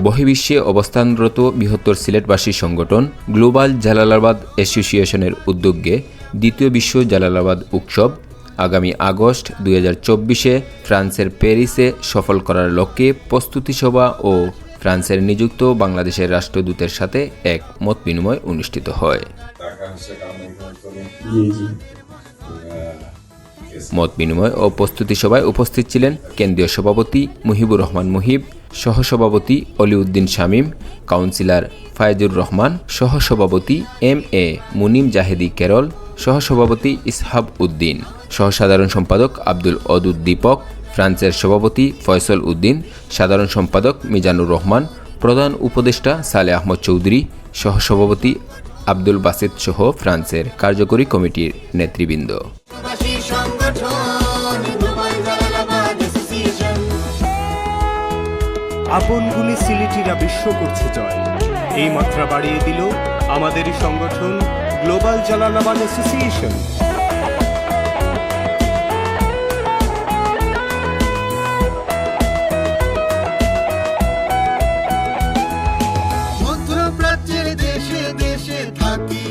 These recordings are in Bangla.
বহির্বিশ্বে অবস্থানরত বৃহত্তর সিলেটবাসী সংগঠন গ্লোবাল জালালাবাদ অ্যাসোসিয়েশনের উদ্যোগে দ্বিতীয় বিশ্ব জালালাবাদ উৎসব আগামী আগস্ট দুই হাজার চব্বিশে ফ্রান্সের প্যারিসে সফল করার লক্ষ্যে প্রস্তুতি সভা ও ফ্রান্সের নিযুক্ত বাংলাদেশের রাষ্ট্রদূতের সাথে এক মত বিনিময় অনুষ্ঠিত হয়। মত বিনিময় ও প্রস্তুতি সভায় উপস্থিত ছিলেন কেন্দ্রীয় সভাপতি মুহিবুর রহমান মুহিব সহসভাপতি অলিউদ্দিন শামীম, কাউন্সিলর ফায়জুর রহমান, সহসভাপতি এম এ মুনিম জাহেদি কেরল, সহসভাপতি ইসহাব উদ্দিন, সহসাধারণ সম্পাদক আব্দুল অদুদ দীপক, ফ্রান্সের সভাপতি ফয়সল উদ্দিন, সাধারণ সম্পাদক মিজানুর রহমান, প্রধান উপদেষ্টা সালে আহমদ চৌধুরী, সহসভাপতি আব্দুল বাসিদ সহ ফ্রান্সের কার্যকরী কমিটির নেতৃবৃন্দ। আপন গুণী সিলেটিরা বিশ্ব করছে জয়। এই মাত্রা বাড়িয়ে দিল আমাদের সংগঠন গ্লোবাল জালালাবাদ অ্যাসোসিয়েশন দেশে দেশে থাকি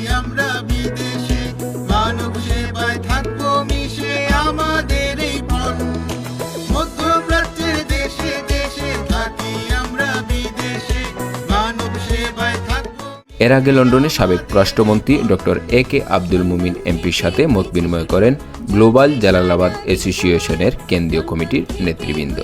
এর আগে লন্ডনে সাবেক পররাষ্ট্রমন্ত্রী ড. এ কে আব্দুল মুমিন এমপির সাথে মত বিনিময় করেন গ্লোবাল জালালাবাদ অ্যাসোসিয়েশনের কেন্দ্রীয় কমিটির নেতৃবৃন্দ।